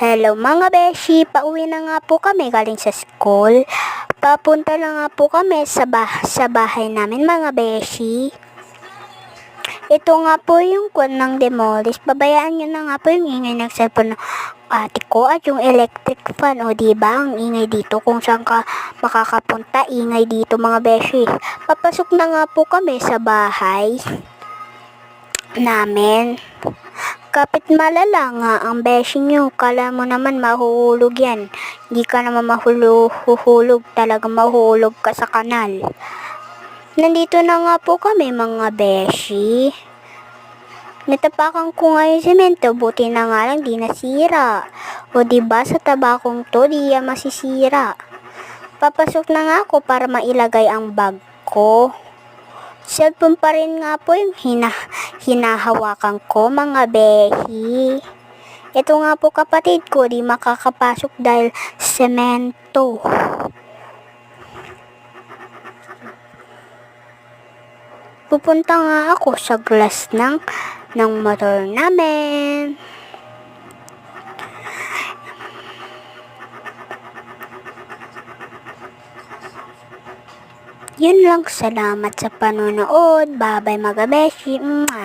Hello mga beshi, pauwi na nga po kami galing sa school. Papunta na nga po kami sa, bah sa bahay namin mga beshi. Ito nga po yung kwan ng demolish. Babayaan nyo na nga po yung ingay ng cellphone ate ko at yung electric fan. O diba, ang ingay dito kung saan ka makakapunta. Ingay dito mga beshi. Papasok na nga po kami sa bahay namin. Kapit malala nga ang beshi nyo. Kala mo naman mahuhulog yan. Hindi ka naman mahuhulog. Talaga mahuhulog ka sa kanal. Nandito na nga po kami mga beshi. Natapakan ko nga yung semento. Buti na nga lang di nasira. O diba sa tabakong to di masisira. Papasok na nga ako para mailagay ang bag ko. Cellphone pa rin nga po yung hina, hinahawakan ko mga behi. Ito nga po kapatid ko, di makakapasok dahil semento. Pupunta nga ako sa glass ng, ng motor namin. Yun lang, salamat sa panonood. Bye-bye mga beshi.